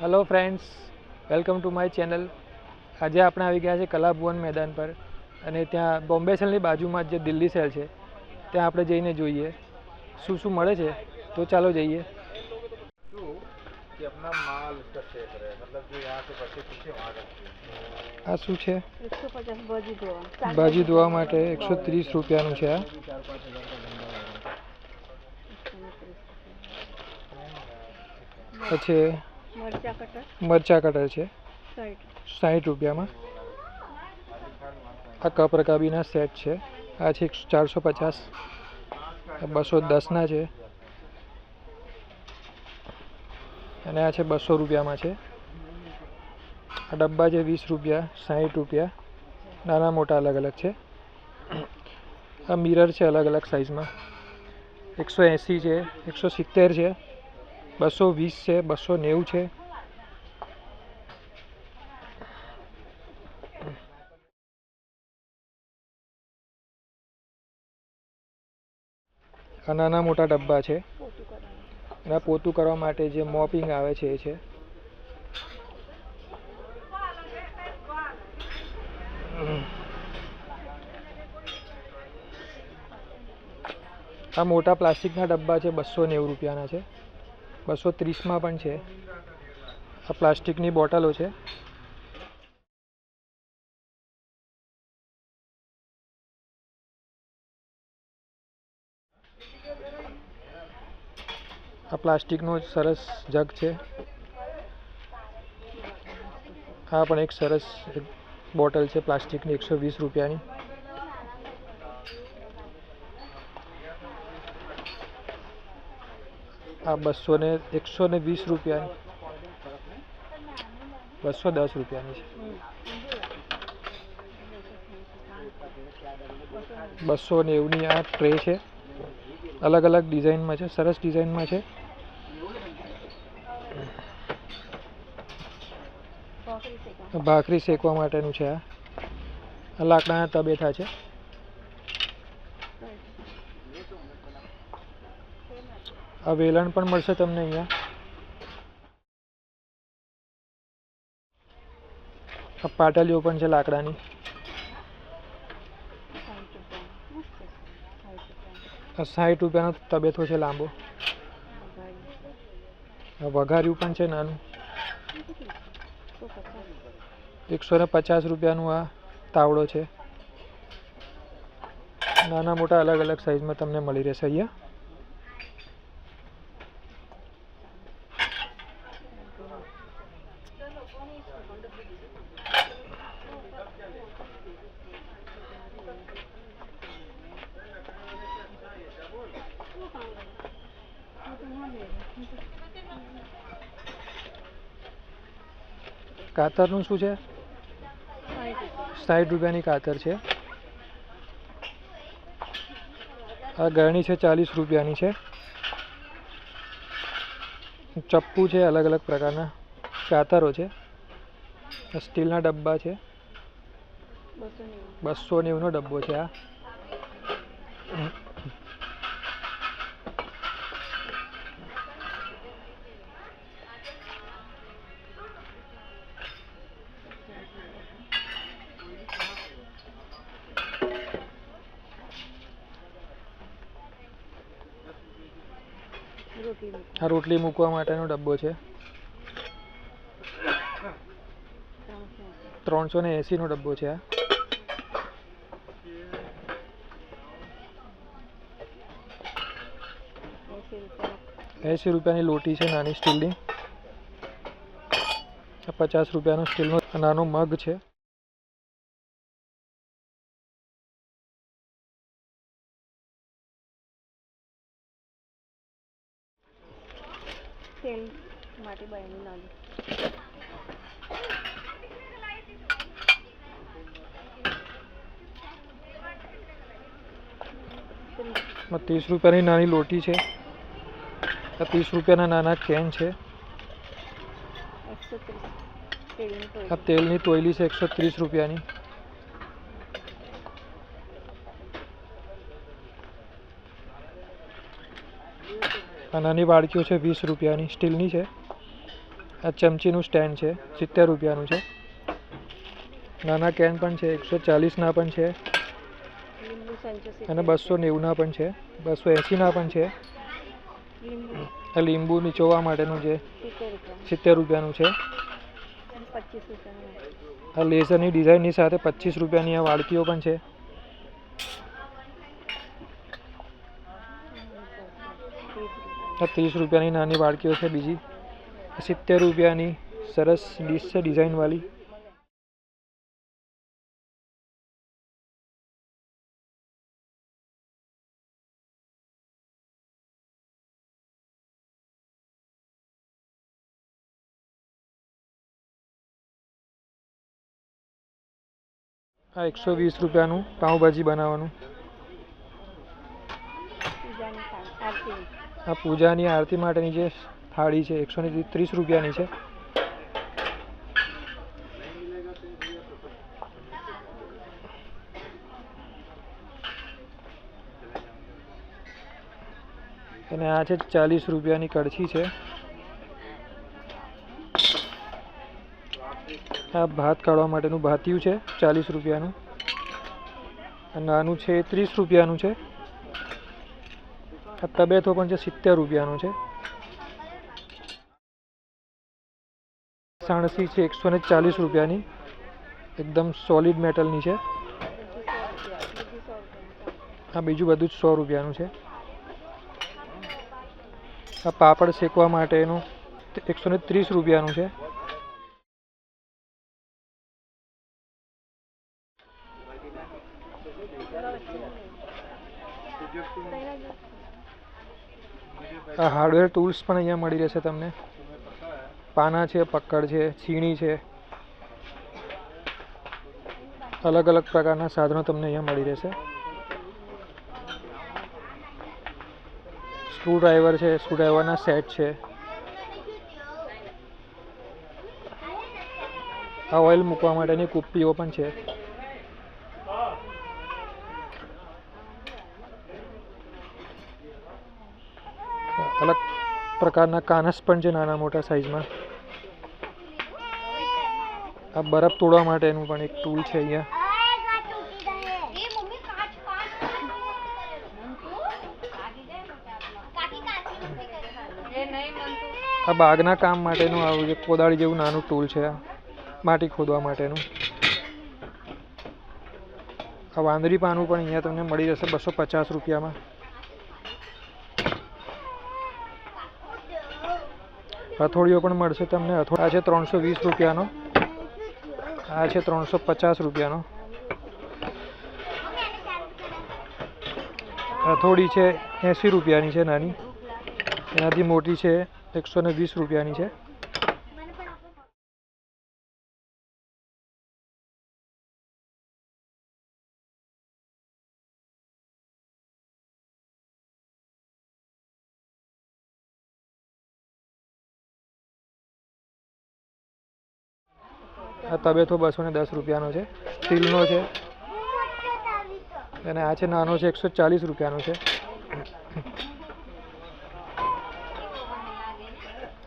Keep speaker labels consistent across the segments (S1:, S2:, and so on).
S1: Hello friends welcome to my channel આજે આપણે આવી ગયા છે કલાભુવન મેદાન પર અને ત્યાં બોમ્બે સેલની બાજુમાં જે દિલ્હી સેલ છે, ત્યાં આપણે જઈને જોઈએ. શું શું મળે છે? તો ચાલો જઈએ. આ શું છે? ભાજી ધોવા માટે એકસો ત્રીસ રૂપિયાનું છે પછી
S2: મરચા કટર.
S1: મરચા કટર છે. સાઠ રૂપિયામાં. આ કપ રકાબીના સેટ છે. આ છે ચારસો પચાસ. બસો દસના છે. અને આ છે બસો રૂપિયામાં છે. આ ડબ્બા છે વીસ રૂપિયા સાઠ રૂપિયા. નાના મોટા અલગ અલગ છે. આ મિરર છે અલગ અલગ સાઇઝમાં એકસો એંસી છે એકસો સિત્તેર છે. બસો વીસ છે, બસો નેવું છે. આ નાના મોટા ડબ્બા છે. એના પોતું કરવા માટે જે મોપિંગ આવે છે એ છે. આ મોટા પ્લાસ્ટિકના ડબ્બા છે, બસો નેવું રૂપિયાના છે. બસો ત્રીસમાં પણ છે. આ પ્લાસ્ટિકની બોટલો છે. આ પ્લાસ્ટિકનો સરસ જગ છે. આ પણ એક સરસ બોટલ છે પ્લાસ્ટિકની એકસો વીસ રૂપિયાની. આ બસો ને એકસો ને વીસ રૂપિયાની. બસો દસ રૂપિયાની છે. બસો નેવુંની આ ટ્રે છે. અલગ અલગ ડિઝાઇનમાં છે, સરસ ડિઝાઇનમાં છે.
S2: ભાખરી
S1: શેકવા માટેનું છે આ. આ લાકડાના તબેથા છે. આ વેલણ પણ મળશે તમને અહીંયા. આ પાટલીઓ પણ છે લાકડાની.
S2: સાઠ
S1: રૂપિયાનો તબેથો છે લાંબો. વઘાર્યું પણ છે નાનું. એકસો ને પચાસ રૂપિયાનું આ તાવડો છે. નાના મોટા અલગ અલગ સાઇઝમાં તમને મળી રહેશે અહીંયા. કાતરનું શું છે?
S2: સાઠ
S1: રૂપિયાની કાતર છે. આ ગરણી છે ચાલીસ રૂપિયાની છે. ચપ્પુ છે અલગ અલગ પ્રકારના. કાતરો છે. સ્ટીલના ડબ્બા છે.
S2: બસો
S1: નેવુંનો ડબ્બો છે આ. આ રોટલી મૂકવા માટેનો ડબ્બો છે.
S2: ત્રણસો
S1: ને એંસીનો ડબ્બો છે આ.
S2: એંસી
S1: રૂપિયાની લોટી છે નાની સ્ટીલની. પચાસ રૂપિયાનો સ્ટીલનો નાનો મગ છે.
S2: માટે બાયનું નાનું.
S1: ત્રીસ રૂપિયાની નાની લોટી છે. આ ત્રીસ રૂપિયાના નાના કેન છે. આ તેલની તોયલી છે એકસો ત્રીસ રૂપિયાની. આ નાની વાડકીઓ છે વીસ રૂપિયાની. સ્ટીલની છે. આ ચમચીનું સ્ટેન્ડ છે, સિત્તેર રૂપિયાનું છે. નાના કેન પણ છે, એકસો ચાલીસના પણ છે. અને બસો નેવુંના પણ છે, બસો એંસીના પણ છે. આ લીંબુ નીચોવા માટેનું છે
S2: સિત્તેર
S1: રૂપિયાનું છે. આ લેઝરની ડિઝાઇનની સાથે પચીસ રૂપિયાની આ વાડકીઓ પણ છે. આ ત્રીસ રૂપિયાની નાની વાડકીઓ છે બીજી. સિત્તેર રૂપિયાની સરસ ડીશ છે ડિઝાઇનવાળી આ એકસો વીસ રૂપિયાનું પાઉંભાજી બનાવવાનું. આ પૂજાની આરતી માટેની જે થાળી છે, એકસો ને ત્રીસ રૂપિયાની છે. અને આ છે ચાલીસ રૂપિયાની કડછી છે. આ ભાત કાઢવા માટેનું ભાતિયું છે, ચાલીસ રૂપિયાનું. અને નાનું છે, ત્રીસ રૂપિયાનું છે. આ તબેથો પણ છે, સિત્તેર રૂપિયાનું છે. સાણસી છે એકસો ને ચાલીસ રૂપિયાની. એકદમ સોલિડ મેટલની છે. આ બીજું બધું જ સો રૂપિયાનું છે. આ પાપડ શેકવા માટેનું એકસો ને ત્રીસ રૂપિયાનું છે. આ હાર્ડવેર ટૂલ્સ પણ અહીંયા મળી રહેશે તમને. પાના છે, પક્કડ છે, છીણી છે. અલગ અલગ પ્રકારના સાધનો તમને અહીંયા મળી રહેશે. સ્ક્રૂડ્રાઈવર છે સ્ક્રૂ ડ્રાઈવરના સેટ છે. આ ઓઇલ મૂકવા માટેની કુપ્પીઓ પણ છે. અલગ પ્રકારના કાનસ પણ છે નાના મોટા સાઈઝમાં. આ બરફ તોડવા માટેનું પણ એક ટૂલ છે અહીંયા. આ બાગના કામ માટેનું આવું જે કોદાળી જેવું નાનું ટૂલ છે આ. માટી ખોદવા માટેનું. આ વાંદરી પાનું પણ અહીંયા તમને મળી જશે બસો પચાસ રૂપિયામાં. હથોડીઓ પણ મળશે તમને. હથોડા છે ત્રણસો વીસ રૂપિયાનો. આ છે ત્રણસો પચાસ રૂપિયાનો. હથોડી છે એંસી રૂપિયાની છે નાની. એનાથી મોટી છે એકસો ને વીસ રૂપિયાની છે. આ તબેથો બસો ને દસ રૂપિયાનો છે. સ્ટીલનો છે. અને આ છે નાનો છે, એકસો ચાલીસ રૂપિયાનો છે.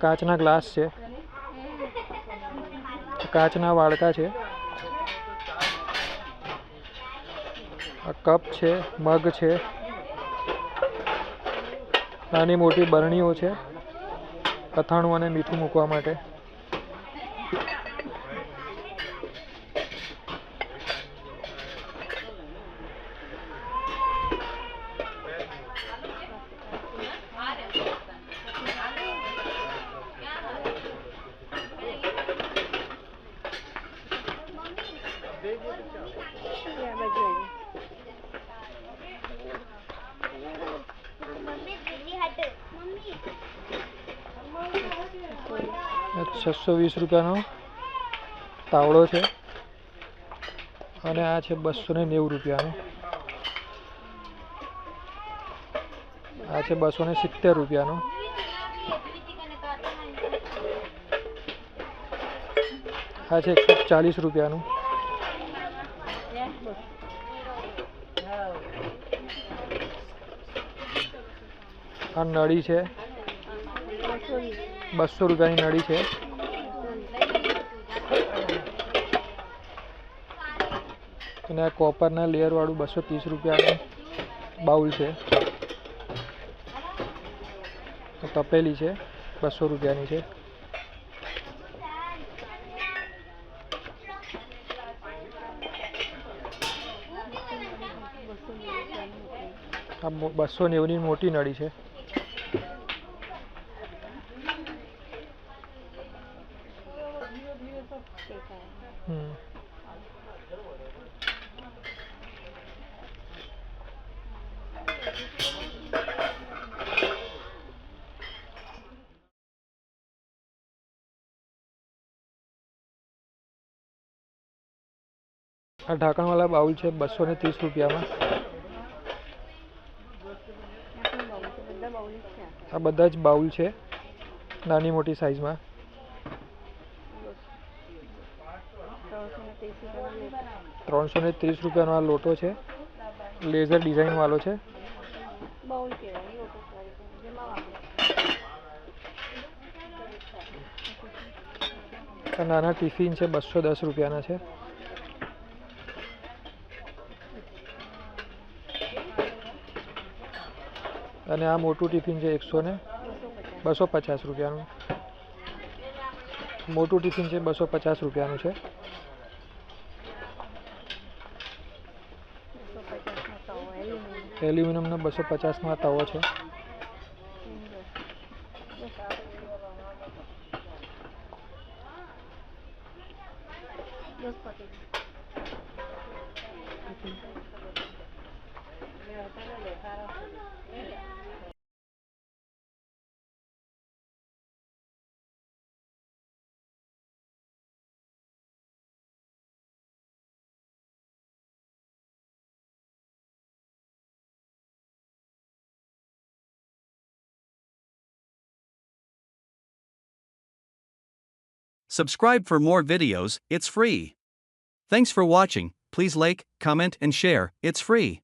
S1: કાચના ગ્લાસ છે. કાચના વાડકા છે. કપ છે, મગ છે. નાની મોટી બરણીઓ છે. અથાણું અને મીઠું મૂકવા માટે
S2: આ બાજુ આવી.
S1: છસો વીસ રૂપિયાનો તાવડો છે. અને આ છે બસો ને નેવું રૂપિયાનો. આ છે બસો ને સિત્તેર રૂપિયાનો. આ છે ચાલીસ રૂપિયાનું. આ નળી છે.
S2: બસો
S1: રૂપિયાની નળી છે. અને આ કોપરના લેયરવાળું બસો ત્રીસ રૂપિયાનું બાઉલ છે. તપેલી છે, બસો રૂપિયાની છે. આ બસો નેવુંની મોટી નળી છે. હમ. આ ઢાંકણવાળા બાઉલ છે બસો ને ત્રીસ રૂપિયામાં.
S2: આ બધા જ
S1: બાઉલ છે, નાની મોટી સાઇઝમાં
S2: ત્રણસો ને ત્રીસ રૂપિયાનો
S1: આ લોટો છે, લેઝર ડિઝાઇનવાળો છે. નાના ટિફિન છે, બસો દસ રૂપિયાના છે. અને આ મોટું ટિફિન છે એકસો ને
S2: બસો પચાસ.
S1: રૂપિયાનું મોટું ટિફિન છે બસો પચાસ રૂપિયાનું છે. એલ્યુમિનિયમનો બસો પચાસમાં તવો છે
S3: Subscribe for more videos, it's free. Thanks for watching, please like, comment and share, it's free.